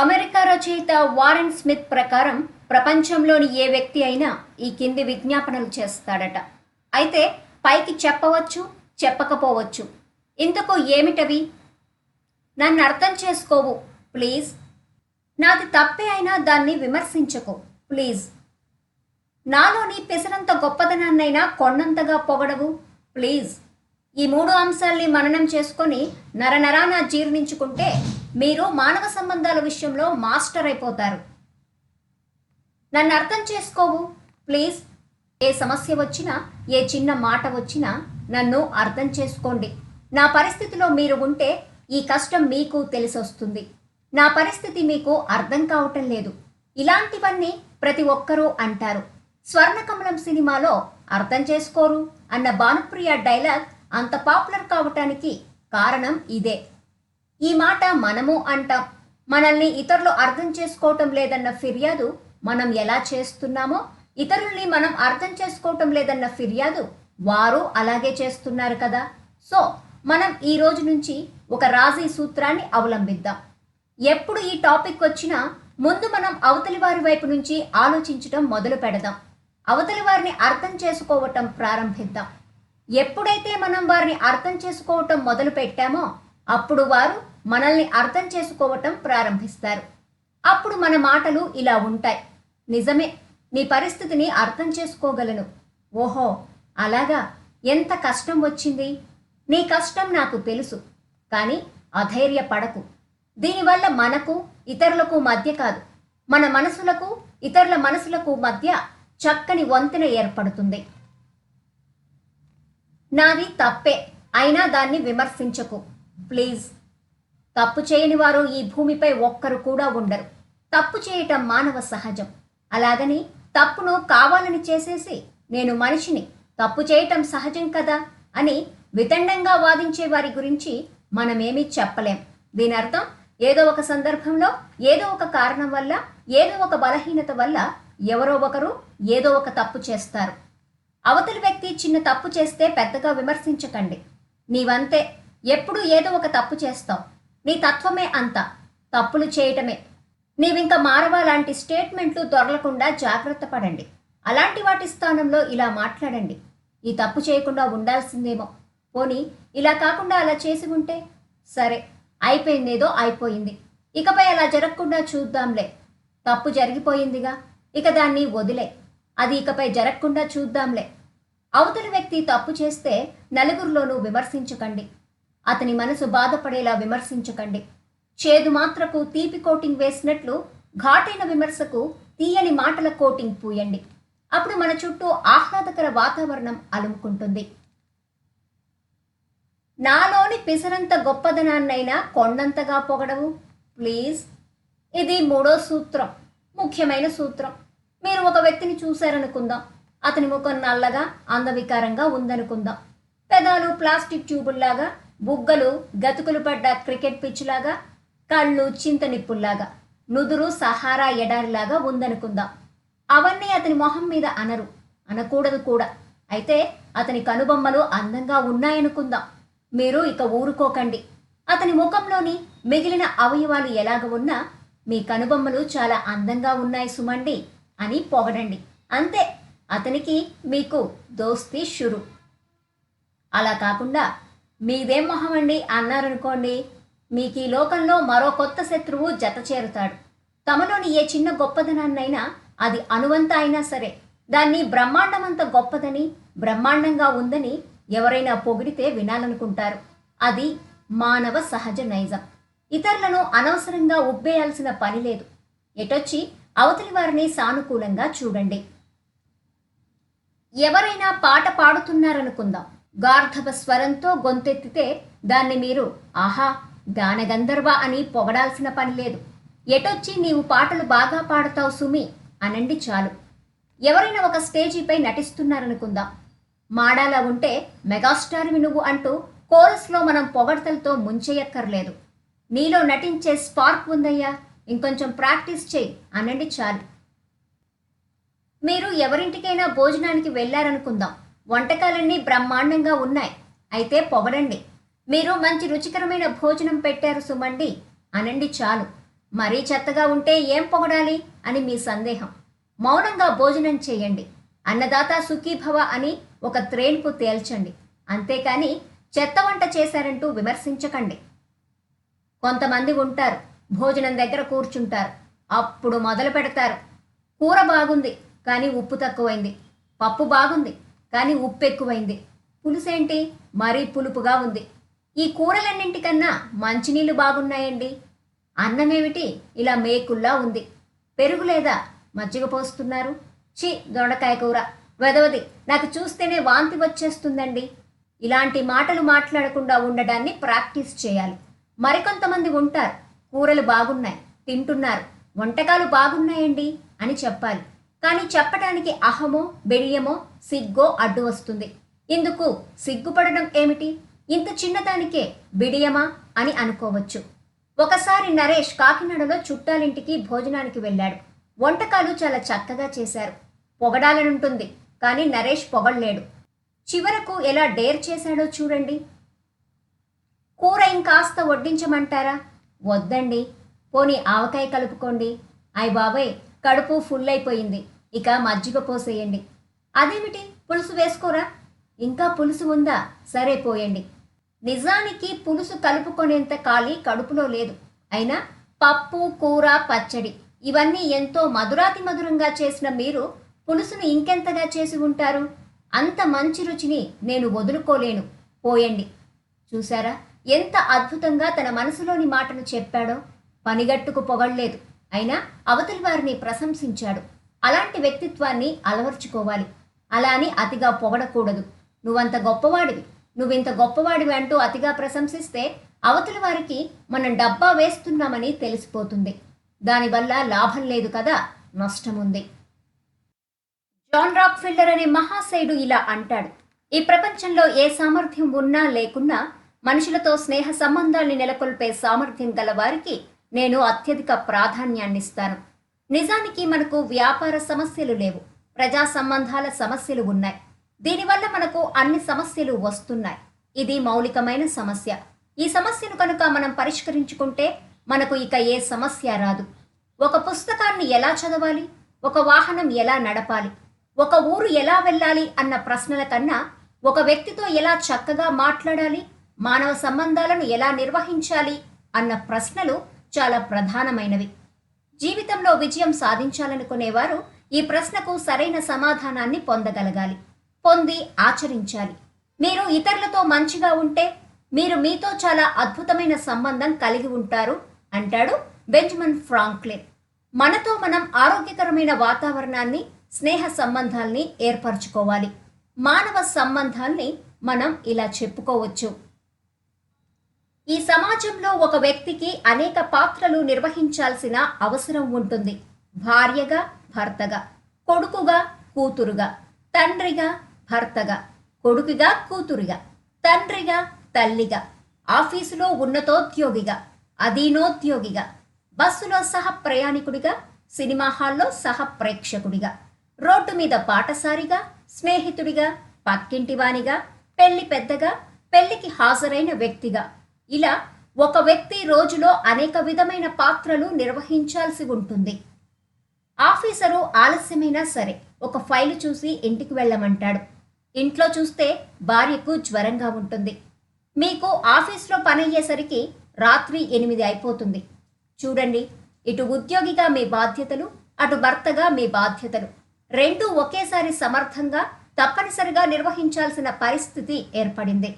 America రచయిత Warren Smith ప్రకారం ప్రపంచంలోని ఏ వ్యక్తి అయినా ఈ కింది విజ్ఞాపనలు చేస్తాడట. అయితే పైకి చెప్పవచ్చు చెప్పకపోవచ్చు. ఇంతకు ఏమిటవి? నన్ను అర్థం చేసుకోవు ప్లీజ్. నాది తప్పే అయినా దాన్ని విమర్శించకు ప్లీజ్. నాలోని పెసరంత గొప్పదనాన్నైనా కొండంతగా పొగడవు ప్లీజ్. ఈ మూడు అంశాల్ని మననం చేసుకొని నరనరాన జీర్ణించుకుంటే మీరు మానవ సంబంధాల విషయంలో మాస్టర్ అయిపోతారు. నన్ను అర్థం చేసుకోవు. ప్లీజ్. ఏ సమస్య వచ్చినా ఏ చిన్న మాట వచ్చినా నన్ను అర్థం చేసుకోండి. నా పరిస్థితిలో మీరు ఉంటే ఈ కష్టం మీకు తెలిసొస్తుంది. నా పరిస్థితి మీకు అర్థం కావటం లేదు. ఇలాంటివన్నీ ప్రతి ఒక్కరూ అంటారు. స్వర్ణకమలం సినిమాలో అర్థం చేసుకోరు అన్న భానుప్రియ డైలాగ్ అంత పాపులర్ కావటానికి కారణం ఇదే. ఈ మాట మనము అంటాం. మనల్ని ఇతరులు అర్థం చేసుకోవటం లేదన్న ఫిర్యాదు మనం ఎలా చేస్తున్నామో ఇతరుల్ని మనం అర్థం చేసుకోవటం లేదన్న ఫిర్యాదు వారు అలాగే చేస్తున్నారు కదా. సో మనం ఈ రోజు నుంచి ఒక రాజీ సూత్రాన్ని అవలంబిద్దాం. ఎప్పుడు ఈ టాపిక్ వచ్చినా ముందు మనం అవతలి వారి వైపు నుంచి ఆలోచించటం మొదలు పెడదాం. అవతలి వారిని అర్థం చేసుకోవటం ప్రారంభిద్దాం. ఎప్పుడైతే మనం వారిని అర్థం చేసుకోవటం మొదలు పెట్టామో అప్పుడు వారు మనల్ని అర్థం చేసుకోవటం ప్రారంభిస్తారు. అప్పుడు మన మాటలు ఇలా ఉంటాయి. నిజమే నీ పరిస్థితిని అర్థం చేసుకోగలను. ఓహో అలాగా? ఎంత కష్టం వచ్చింది? నీ కష్టం నాకు తెలుసు కానీ అధైర్యపడకు. దీనివల్ల మనకు ఇతరులకు మధ్య కాదు మన మనసులకు ఇతరుల మనసులకు మధ్య చక్కని వంతెన ఏర్పడుతుంది. నాది తప్పే అయినా దాన్ని విమర్శించకు. ప్లీజ్. తప్పు చేయని వారు ఈ భూమిపై ఒక్కరు కూడా ఉండరు. తప్పు చేయటం మానవ సహజం. అలాగని తప్పును కావాలని చేసేసి నేను మనిషిని. తప్పు చేయటం సహజం కదా? అని వితండంగా వాదించే వారి గురించి మనమేమీ చెప్పలేం. దీని అర్థం ఏదో ఒక సందర్భంలో ఏదో ఒక కారణం వల్ల ఏదో ఒక బలహీనత వల్ల ఎవరో ఒకరు ఏదో ఒక తప్పు చేస్తారు. అవతలి వ్యక్తి చిన్న తప్పు చేస్తే పెద్దగా విమర్శించకండి. నీవంతే. ఎప్పుడు ఏదో ఒక తప్పు చేస్తావు. నీ తత్వమే అంత. తప్పులు చేయటమే. నీవింక మారవా లాంటి స్టేట్మెంట్లు దొరలకుండా జాగ్రత్త పడండి. అలాంటి వాటి స్థానంలో ఇలా మాట్లాడండి. ఈ తప్పు చేయకుండా ఉండాల్సిందేమో. పోనీ ఇలా కాకుండా అలా చేసి ఉంటే? సరే అయిపోయిందేదో అయిపోయింది. ఇకపై అలా జరగకుండా చూద్దాంలే. తప్పు జరిగిపోయిందిగా? ఇక దాన్ని వదిలే. అది ఇకపై జరగకుండా చూద్దాంలే. అవతలి వ్యక్తి తప్పు చేస్తే నలుగురిలోనూ విమర్శించకండి. అతని మనసు బాధపడేలా విమర్శించకండి. చేదు మాత్రకు తీపి కోటింగ్ వేసినట్లు ఘాటైన విమర్శకు తీయని మాటల కోటింగ్ పూయండి. అప్పుడు మన చుట్టూ ఆహ్లాదకర వాతావరణం అలుముకుంటుంది. నాలోని పిసరంత గొప్పదనాన్నైనా కొండంతగా పొగడవు. ప్లీజ్ ఇది మూడో సూత్రం ముఖ్యమైన సూత్రం. మీరు ఒక వ్యక్తిని చూశారనుకుందాం. అతని ముఖం నల్లగా అందవికారంగా ఉందనుకుందాం. పెదాలు ప్లాస్టిక్ ట్యూబుల్లాగా బుగ్గలు గతుకులు పడ్డ క్రికెట్ పిచ్చులాగా కళ్ళు చింత నిప్పుల్లాగా నుదురు సహారా ఎడారిలాగా ఉందనుకుందాం. అవన్నీ అతని మొహం మీద అనరు అనకూడదు కూడా. అయితే అతని కనుబొమ్మలు అందంగా ఉన్నాయనుకుందాం. మీరు ఇక ఊరుకోకండి. అతని ముఖంలోని మిగిలిన అవయవాలు ఎలాగ ఉన్నా మీ కనుబొమ్మలు చాలా అందంగా ఉన్నాయి సుమండి అని పొగడండి. అంతే అతనికి మీకు దోస్తీ షురు. అలా కాకుండా మీదేం మొహం అండి అన్నారనుకోండి. మీకు ఈ లోకంలో మరో కొత్త శత్రువు జత చేరుతాడు. తమలోని ఏ చిన్న గొప్పదనాన్నైనా అది అనువంత అయినా సరే దాన్ని బ్రహ్మాండమంత గొప్పదని బ్రహ్మాండంగా ఉందని ఎవరైనా పొగిడితే వినాలనుకుంటారు. అది మానవ సహజ నైజం. ఇతరులను అనవసరంగా ఉబ్బేయాల్సిన పని లేదు. ఎటొచ్చి? అవతలి వారిని సానుకూలంగా చూడండి. ఎవరైనా పాట పాడుతున్నారనుకుందాం. గార్ధవ స్వరంతో గొంతెత్తితే దాన్ని మీరు ఆహా గానగంధర్వ అని పొగడాల్సిన పని లేదు. ఎటొచ్చి నీవు పాటలు బాగా పాడతావు సుమి? అనండి చాలు. ఎవరైనా ఒక స్టేజీపై నటిస్తున్నారనుకుందాం. మాడాలా ఉంటే మెగాస్టార్వి నువ్వు అంటూ కోరస్లో మనం పొగడతలతో ముంచేయక్కర్లేదు నీలో నటించే స్పార్క్ ఉందయ్యా. ఇంకొంచెం ప్రాక్టీస్ చేయి. అనండి చాలు. మీరు ఎవరింటికైనా భోజనానికి వెళ్ళారనుకుందాం. వంటకాలన్నీ బ్రహ్మాండంగా ఉన్నాయి. అయితే పొగడండి. మీరు మంచి రుచికరమైన భోజనం పెట్టారు సుమండి. అనండి చాలు. మరీ చెత్తగా ఉంటే ఏం పొగడాలి? అని మీ సందేహం. మౌనంగా భోజనం చేయండి. అన్నదాత సుఖీభవ అని ఒక త్రేణుపు తేల్చండి. అంతేకాని చెత్త వంట చేశారంటూ విమర్శించకండి. కొంతమంది ఉంటారు. భోజనం దగ్గర కూర్చుంటారు. అప్పుడు మొదలు పెడతారు. కూర బాగుంది కానీ ఉప్పు తక్కువైంది. పప్పు బాగుంది కానీ ఉప్పు ఎక్కువైంది పులుసేంటి? మరీ పులుపుగా ఉంది. ఈ కూరలన్నింటికన్నా మంచినీళ్ళు బాగున్నాయండి. అన్నమేమిటి? ఇలా మేకుల్లా ఉంది. పెరుగు లేదా మజ్జిగ పోస్తున్నారు? చి దొండకాయ కూర. వెదవది నాకు చూస్తేనే వాంతి వచ్చేస్తుందండి. ఇలాంటి మాటలు మాట్లాడకుండా ఉండడాన్ని ప్రాక్టీస్ చేయాలి. మరికొంతమంది ఉంటారు. కూరలు బాగున్నాయి తింటున్నారు. వంటకాలు బాగున్నాయండి అని చెప్పాలి. కానీ చెప్పడానికి అహమో బెడియమో సిగ్గో అడ్డు వస్తుంది. ఇందుకు సిగ్గుపడడం ఏమిటి? ఇంత చిన్నదానికే బిడియమా అని అనుకోవచ్చు. ఒకసారి నరేష్ కాకినాడలో చుట్టాలింటికి భోజనానికి వెళ్ళాడు. వంటకాలు చాలా చక్కగా చేశారు. పొగడాలనుంటుంది కానీ నరేష్ పొగడలేడు. చివరకు ఎలా డేర్ చేశాడో చూడండి. కూర ఇంకాస్త వడ్డించమంటారా? వద్దండి. పోనీ ఆవకాయ కలుపుకోండి. అయ్ బాబాయ్ కడుపు ఫుల్ అయిపోయింది ఇక మజ్జిగ పోసేయండి. అదేమిటి? పులుసు వేసుకోరా? ఇంకా పులుసు ఉందా? సరే పోయండి. నిజానికి పులుసు కలుపుకునేంత ఖాళీ కడుపులో లేదు. అయినా పప్పు కూర పచ్చడి ఇవన్నీ ఎంతో మధురాతి మధురంగా చేసిన మీరు పులుసును ఇంకెంతగా చేసి ఉంటారు? అంత మంచి రుచిని నేను వదులుకోలేను. పోయండి. చూసారా ఎంత అద్భుతంగా తన మనసులోని మాటను చెప్పాడో? పనిగట్టుకు పొగడలేదు. అయినా అవతలి వారిని ప్రశంసించాడు. అలాంటి వ్యక్తిత్వాన్ని అలవర్చుకోవాలి. అలా అని అతిగా పొగడకూడదు. నువ్వంత గొప్పవాడివి. నువ్వింత గొప్పవాడివి అంటూ అతిగా ప్రశంసిస్తే అవతలి వారికి మనం డబ్బా వేస్తున్నామని తెలిసిపోతుంది. దానివల్ల లాభం లేదు కదా నష్టముంది. జాన్ రాక్ ఫిల్డర్ అనే మహాశయుడు ఇలా అంటాడు. ఈ ప్రపంచంలో ఏ సామర్థ్యం ఉన్నా లేకున్నా మనుషులతో స్నేహ సంబంధాల్ని నెలకొల్పే సామర్థ్యం గల వారికి నేను అత్యధిక ప్రాధాన్యాన్నిస్తాను. నిజానికి మనకు వ్యాపార సమస్యలు లేవు. ప్రజా సంబంధాల సమస్యలు ఉన్నాయి. దీనివల్ల మనకు అన్ని సమస్యలు వస్తున్నాయి. ఇది మౌలికమైన సమస్య. ఈ సమస్యను కనుక మనం పరిష్కరించుకుంటే మనకు ఇక ఏ సమస్య రాదు. ఒక పుస్తకాన్ని ఎలా చదవాలి? ఒక వాహనం ఎలా నడపాలి? ఒక ఊరు ఎలా వెళ్ళాలి? అన్న ప్రశ్నల కన్నా ఒక వ్యక్తితో ఎలా చక్కగా మాట్లాడాలి? మానవ సంబంధాలను ఎలా నిర్వహించాలి? అన్న ప్రశ్నలు చాలా ప్రధానమైనవి. జీవితంలో విజయం సాధించాలనుకునేవారు ఈ ప్రశ్నకు సరైన సమాధానాన్ని పొందగలగాలి. పొంది ఆచరించాలి. మీరు ఇతరులతో మంచిగా ఉంటే మీరు మీతో చాలా అద్భుతమైన సంబంధం కలిగి ఉంటారు అంటాడు బెంజమిన్ ఫ్రాంక్లిన్. మనతో మనం ఆరోగ్యకరమైన వాతావరణాన్ని స్నేహ సంబంధాల్ని ఏర్పరచుకోవాలి. మానవ సంబంధాల్ని మనం ఇలా చెప్పుకోవచ్చు. ఈ సమాజంలో ఒక వ్యక్తికి అనేక పాత్రలు నిర్వహించాల్సిన అవసరం ఉంటుంది. భార్యగా భర్తగా కొడుకుగా కూతురుగా తండ్రిగా భర్తగా కొడుకుగా కూతురుగా తండ్రిగా తల్లిగా ఆఫీసులో ఉన్నతోద్యోగిగా అధీనోద్యోగిగా బస్సులో సహ ప్రయాణికుడిగా సినిమా హాల్లో సహ ప్రేక్షకుడిగా రోడ్డు మీద పాటసారిగా స్నేహితుడిగా పక్కింటివానిగా పెళ్ళి పెద్దగా పెళ్ళికి హాజరైన వ్యక్తిగా. ఇలా ఒక వ్యక్తి రోజులో అనేక విధమైన పాత్రలు నిర్వహించాల్సి ఉంటుంది. ఆఫీసరు ఆలస్యమైనా సరే ఒక ఫైలు చూసి ఇంటికి వెళ్ళమంటాడు. ఇంట్లో చూస్తే భార్యకు జ్వరంగా ఉంటుంది. మీకు ఆఫీస్లో పనయ్యేసరికి రాత్రి ఎనిమిది అయిపోతుంది. చూడండి ఇటు ఉద్యోగిగా మీ బాధ్యతలు అటు భర్తగా మీ బాధ్యతలు. రెండూ ఒకేసారి సమర్థంగా తప్పనిసరిగా నిర్వహించాల్సిన పరిస్థితి ఏర్పడింది.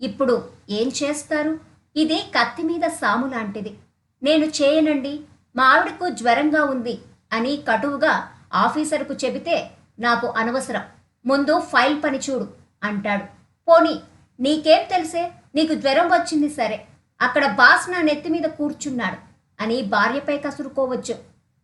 ఇప్పుడు ఏం చేస్తారు? ఇది కత్తి మీద సాము లాంటిది. నేను చేయనండి మా ఆవిడకు జ్వరంగా ఉంది అని కటువుగా ఆఫీసర్కు చెబితే నాకు అనవసరం. ముందు ఫైల్ పని చూడు అంటాడు. పోనీ నీకేం తెలిసే? నీకు జ్వరం వచ్చింది సరే. అక్కడ బాస్ నా నెత్తి మీద కూర్చున్నాడు అని భార్యపై కసురుకోవచ్చు.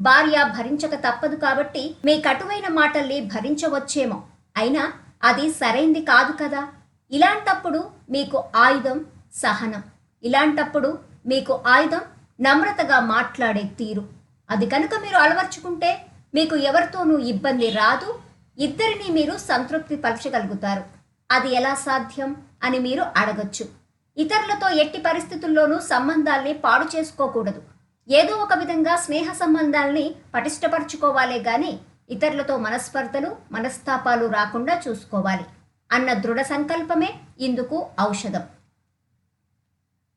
భార్య భరించక తప్పదు కాబట్టి మీ కటువైన మాటల్ని భరించవచ్చేమో. అయినా అది సరైంది కాదు కదా? ఇలాంటప్పుడు మీకు ఆయుధం సహనం. ఇలాంటప్పుడు మీకు ఆయుధం నమ్రతగా మాట్లాడే తీరు. అది కనుక మీరు అలవర్చుకుంటే మీకు ఎవరితోనూ ఇబ్బంది రాదు ఇద్దరిని మీరు సంతృప్తి పరచగలుగుతారు. అది ఎలా సాధ్యం అని మీరు అడగచ్చు. ఇతరులతో ఎట్టి పరిస్థితుల్లోనూ సంబంధాల్ని పాడు చేసుకోకూడదు. ఏదో ఒక విధంగా స్నేహ సంబంధాల్ని పటిష్టపరచుకోవాలే గాని ఇతరులతో మనస్పర్ధలు మనస్తాపాలు రాకుండా చూసుకోవాలి. అన్న దృఢ సంకల్పమే ఇందుకు ఔషధం.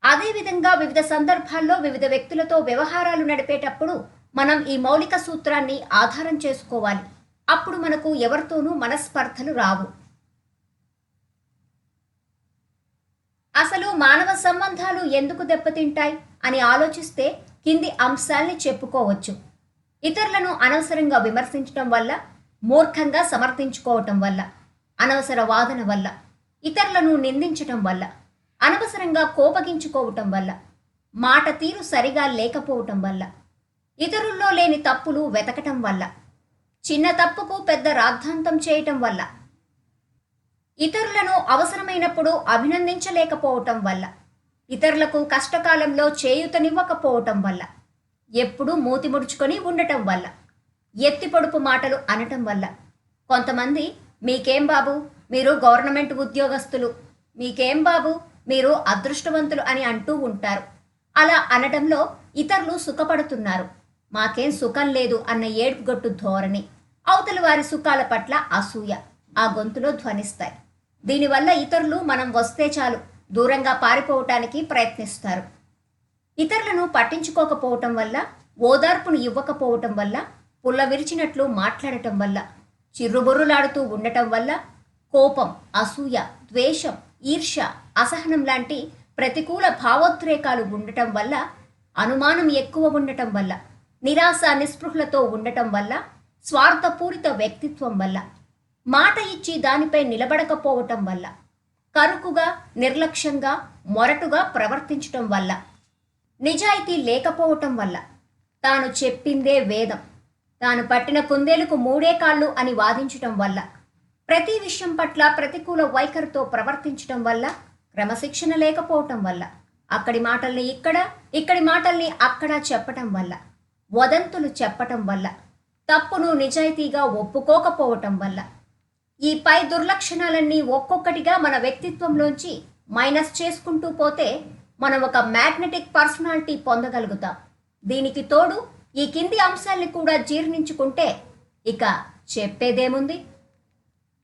అదేవిధంగా వివిధ సందర్భాల్లో వివిధ వ్యక్తులతో వ్యవహారాలు నడిపేటప్పుడు మనం ఈ మౌలిక సూత్రాన్ని ఆధారం చేసుకోవాలి. అప్పుడు మనకు ఎవరితోనూ మనస్పర్ధలు రావు. అసలు మానవ సంబంధాలు ఎందుకు దెబ్బతింటాయి అని ఆలోచిస్తే కింది అంశాల్ని చెప్పుకోవచ్చు. ఇతరులను అనవసరంగా విమర్శించటం వల్ల మూర్ఖంగా సమర్థించుకోవటం వల్ల అనవసర వాదన వల్ల ఇతరులను నిందించటం వల్ల అనవసరంగా కోపగించుకోవటం వల్ల మాట తీరు సరిగా లేకపోవటం వల్ల ఇతరుల్లో లేని తప్పులు వెతకటం వల్ల చిన్న తప్పుకు పెద్ద రాద్ధాంతం చేయటం వల్ల ఇతరులను అవసరమైనప్పుడు అభినందించలేకపోవటం వల్ల ఇతరులకు కష్టకాలంలో చేయూతనివ్వకపోవటం వల్ల ఎప్పుడూ మూతి ముడుచుకొని ఉండటం వల్ల ఎత్తి పొడుపు మాటలు అనటం వల్ల. కొంతమంది మీకేం బాబు? మీరు గవర్నమెంట్ ఉద్యోగస్తులు. మీకేం బాబు? మీరు అదృష్టవంతులు అని అంటూ ఉంటారు. అలా అనడంలో ఇతరులు సుఖపడుతున్నారు. మాకేం సుఖం లేదు అన్న ఏడుపుగొట్టు ధోరణి. అవతల వారి సుఖాల పట్ల అసూయ. ఆ గొంతులో ధ్వనిస్తాయి. దీనివల్ల ఇతరులు మనం వస్తే చాలు. దూరంగా పారిపోవటానికి ప్రయత్నిస్తారు. ఇతరులను పట్టించుకోకపోవటం వల్ల ఓదార్పును ఇవ్వకపోవటం వల్ల పుల్ల విరిచినట్లు మాట్లాడటం వల్ల చిర్రుబుర్రులాడుతూ ఉండటం వల్ల కోపం అసూయ ద్వేషం ఈర్ష అసహనం లాంటి ప్రతికూల భావోద్రేకాలు ఉండటం వల్ల అనుమానం ఎక్కువ ఉండటం వల్ల నిరాశ నిస్పృహలతో ఉండటం వల్ల స్వార్థపూరిత వ్యక్తిత్వం వల్ల మాట ఇచ్చి దానిపై నిలబడకపోవటం వల్ల కరుకుగా నిర్లక్ష్యంగా మొరటుగా ప్రవర్తించటం వల్ల నిజాయితీ లేకపోవటం వల్ల తాను చెప్పిందే వేదం తాను పట్టిన కుందేలుకు మూడే కాళ్ళు అని వాదించటం వల్ల ప్రతి విషయం పట్ల ప్రతికూల వైఖరితో ప్రవర్తించటం వల్ల క్రమశిక్షణ లేకపోవటం వల్ల అక్కడి మాటల్ని ఇక్కడ ఇక్కడి మాటల్ని అక్కడ చెప్పటం వల్ల వదంతులు చెప్పటం వల్ల తప్పును నిజాయితీగా ఒప్పుకోకపోవటం వల్ల. ఈ పై దుర్లక్షణాలన్నీ ఒక్కొక్కటిగా మన వ్యక్తిత్వంలోంచి మైనస్ చేసుకుంటూ పోతే మనం ఒక మ్యాగ్నెటిక్ పర్సనాలిటీ పొందగలుగుతాం. దీనికి తోడు ఈ కింది అంశాల్ని కూడా జీర్ణించుకుంటే ఇక చెప్పేదేముంది?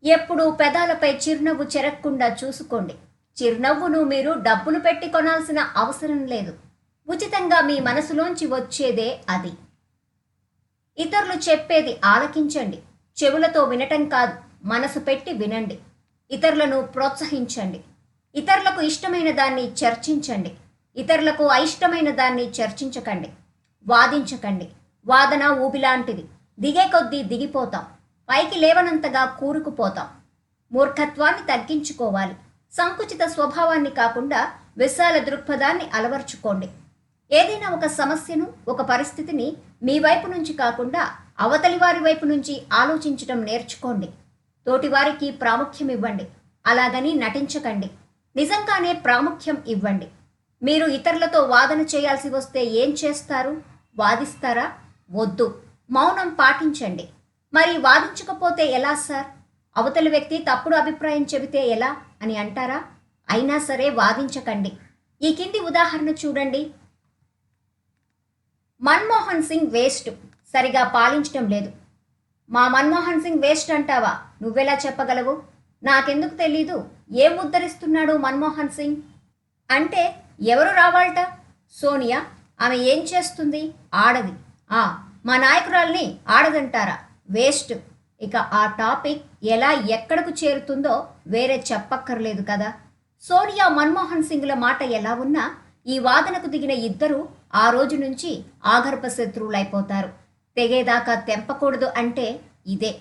ఎప్పుడూ పెదాలపై చిరునవ్వు చెరక్కుండా చూసుకోండి. చిరునవ్వును మీరు డబ్బులు పెట్టి కొనాల్సిన అవసరం లేదు. ఉచితంగా మీ మనసులోంచి వచ్చేదే అది. ఇతరులు చెప్పేది ఆలకించండి. చెవులతో వినటం కాదు మనసు పెట్టి వినండి. ఇతరులను ప్రోత్సహించండి. ఇతరులకు ఇష్టమైన దాన్ని చర్చించండి. ఇతరులకు అయిష్టమైన దాన్ని చర్చించకండి. వాదించకండి. వాదన ఊబిలాంటిది. దిగే కొద్దీ దిగిపోతాం. పైకి లేవనంతగా కూరుకుపోతాం. మూర్ఖత్వాన్ని తగ్గించుకోవాలి. సంకుచిత స్వభావాన్ని కాకుండా విశాల దృక్పథాన్ని అలవర్చుకోండి. ఏదైనా ఒక సమస్యను ఒక పరిస్థితిని మీ వైపు నుంచి కాకుండా అవతలి వారి వైపు నుంచి ఆలోచించటం నేర్చుకోండి. తోటివారికి ప్రాముఖ్యం ఇవ్వండి. అలాగని నటించకండి. నిజంగానే ప్రాముఖ్యం ఇవ్వండి. మీరు ఇతరులతో వాదన చేయాల్సి వస్తే ఏం చేస్తారు? వాదిస్తారా? వద్దు. మౌనం పాటించండి. మరి వాదించకపోతే ఎలా సార్? అవతలి వ్యక్తి తప్పుడు అభిప్రాయం చెబితే ఎలా అని అంటారా? అయినా సరే వాదించకండి. ఈ కింది ఉదాహరణ చూడండి. మన్మోహన్ సింగ్ వేస్ట్. సరిగా పాలించడం లేదు. మా మన్మోహన్ సింగ్ వేస్ట్ అంటావా? నువ్వెలా చెప్పగలవు? నాకెందుకు తెలీదు. ఏం ఉద్ధరిస్తున్నాడు మన్మోహన్ సింగ్? అంటే ఎవరు రావాలట? సోనియా? ఆమె ఏం చేస్తుంది? ఆడది. ఆ మా నాయకురాల్ని ఆడదంటారా? వేస్ట్. ఇక ఆ టాపిక్ ఎలా ఎక్కడకు చేరుతుందో వేరే చెప్పక్కర్లేదు కదా. సోనియా మన్మోహన్ సింగ్ల మాట ఎలా ఉన్నా ఈ వాదనకు దిగిన ఇద్దరు ఆ రోజు నుంచి ఆగర్భ శత్రువులైపోతారు. తెగేదాకా తెంపకూడదు అంటే ఇదే.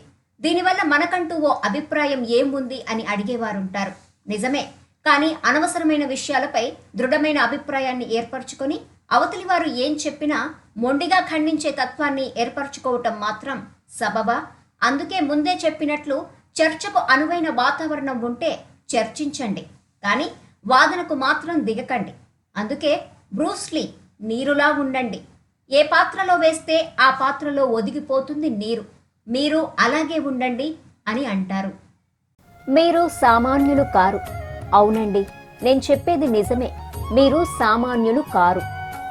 దీనివల్ల మనకంటూ ఓ అభిప్రాయం ఏముంది అని అడిగేవారుంటారు. నిజమే. కానీ అనవసరమైన విషయాలపై దృఢమైన అభిప్రాయాన్ని ఏర్పరచుకొని అవతలి వారు ఏం చెప్పినా మొండిగా ఖండించే తత్వాన్ని ఏర్పరచుకోవటం మాత్రం సబబా. అందుకే ముందే చెప్పినట్లు చర్చకు అనువైన వాతావరణం ఉంటే చర్చించండి. కానీ వాదనకు మాత్రం దిగకండి. అందుకే బ్రూస్లీ నీరులా ఉండండి. ఏ పాత్రలో వేస్తే ఆ పాత్రలో ఒదిగిపోతుంది నీరు. మీరు అలాగే ఉండండి అని అంటారు. మీరు సామాన్యులు కారు. అవునండి నేను చెప్పేది నిజమే. మీరు సామాన్యులు కారు.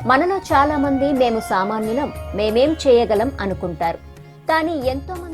మనలో చాలామంది మేము సామాన్యులం మేమేం చేయగలం అనుకుంటారు. కానీ ఎంతోమంది